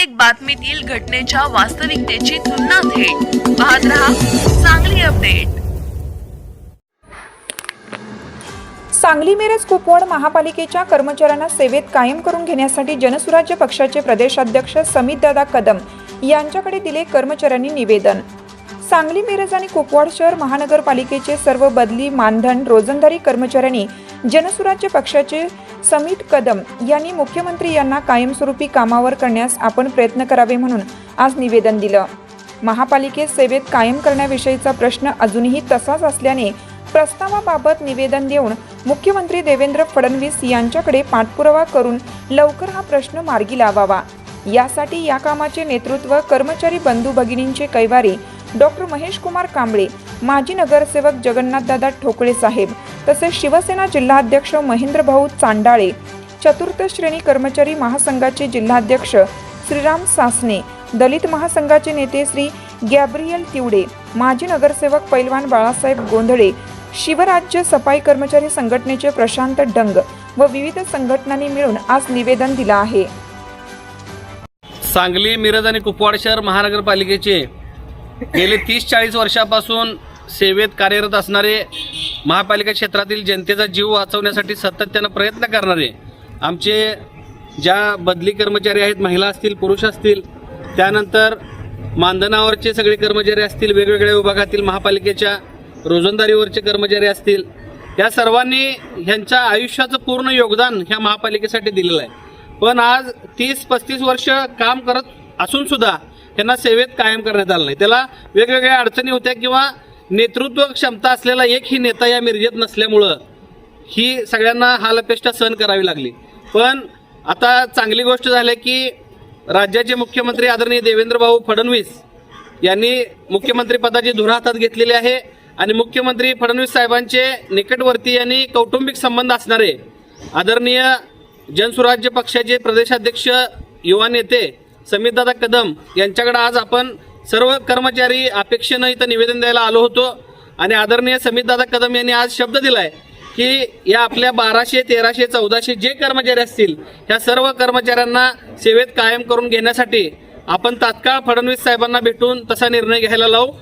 प्रत्येक बातमीतील घटनेच्या वास्तविकतेची तुलना थेट. पाहत रहा चांगली अपडेट सांगली मिरज कुपवाड महापालिकेच्या कर्मचाऱ्यांना सेवेत कायम करून घेण्यासाठी जनसुराज्य पक्षाचे प्रदेशाध्यक्ष समितदादा कदम यांच्याकडे दिले कर्मचाऱ्यांनी निवेदन. सांगली मिरज आणि कुपवाड शहर महानगरपालिकेचे सर्व बदली मानधन रोजंदारी कर्मचाऱ्यांनी जनसुराज्य पक्षाचे समित कदम यांनी मुख्यमंत्री यांना कायमस्वरूपी कामावर करण्यास आपण प्रयत्न करावे म्हणून आज निवेदन दिलं. महापालिकेत सेवेत कायम करण्याविषयीचा प्रश्न अजूनही तसाच असल्याने प्रस्तावाबाबत निवेदन देऊन मुख्यमंत्री देवेंद्र फडणवीस यांच्याकडे पाठपुरावा करून लवकर हा प्रश्न मार्गी लावावा. यासाठी या कामाचे नेतृत्व कर्मचारी बंधू भगिनींचे कैवारी डॉक्टर महेश कुमार कांबळे माजी नगरसेवक जगन्नाथदादा ठोकळे साहेब तसेच शिवसेना जिल्हाध्यक्ष महेंद्रभाऊ चांडाळे चतुर्थ श्रेणी कर्मचारी महासंघाचे जिल्हाध्यक्ष श्रीराम सासने दलित महासंघाचे नेते श्री गॅब्रियल तिवडे माजी नगरसेवक पैलवान बाळासाहेब गोंधळे शिवराज्य सफाई कर्मचारी संघटनेचे प्रशांत डंग व विविध संघटनांनी मिळून आज निवेदन दिलं आहे. सांगली मिरज आणि कुपवाड शहर महानगरपालिकेचे गेले तीस चाळीस वर्षापासून सेवेत कार्यरत असणारे महापालिका क्षेत्रातील जनतेचा जीव वाचवण्यासाठी सातत्यानं प्रयत्न करणारे आमचे ज्या बदली कर्मचारी आहेत महिला असतील पुरुष असतील त्यानंतर मानधनावरचे सगळे कर्मचारी असतील वेगवेगळ्या विभागातील महापालिकेच्या रोजंदारीवरचे कर्मचारी असतील या सर्वांनी ह्यांच्या आयुष्याचं पूर्ण योगदान ह्या महापालिकेसाठी दिलेलं आहे. पण आज तीस पस्तीस वर्ष काम करत असून सुद्धा त्यांना सेवेत कायम करण्यात आलं नाही. त्याला वेगवेगळ्या अडचणी होत्या किंवा नेतृत्व क्षमता असलेला एकही नेता या मिरजेत नसल्यामुळं ही सगळ्यांना हालअपेष्टा सहन करावी लागली. पण आता चांगली गोष्ट झाली की राज्याचे मुख्यमंत्री आदरणीय देवेंद्रभाऊ फडणवीस यांनी मुख्यमंत्रीपदाची धुरा हातात घेतलेली आहे आणि मुख्यमंत्री फडणवीस साहेबांचे निकटवर्ती आणि कौटुंबिक संबंध असणारे आदरणीय जनसुराज्य पक्षाचे प्रदेशाध्यक्ष युवा नेते समीरदादा कदम यांच्याकडे आज आपण सर्व कर्मचारी अपेक्षेनं इथं निवेदन द्यायला आलो होतो. आणि आदरणीय समीरदादा कदम यांनी आज शब्द दिलाय की या आपल्या बाराशे तेराशे चौदाशे जे कर्मचारी असतील ह्या सर्व कर्मचाऱ्यांना सेवेत कायम करून घेण्यासाठी आपण तात्काळ फडणवीस साहेबांना भेटून तसा निर्णय घ्यायला लावू.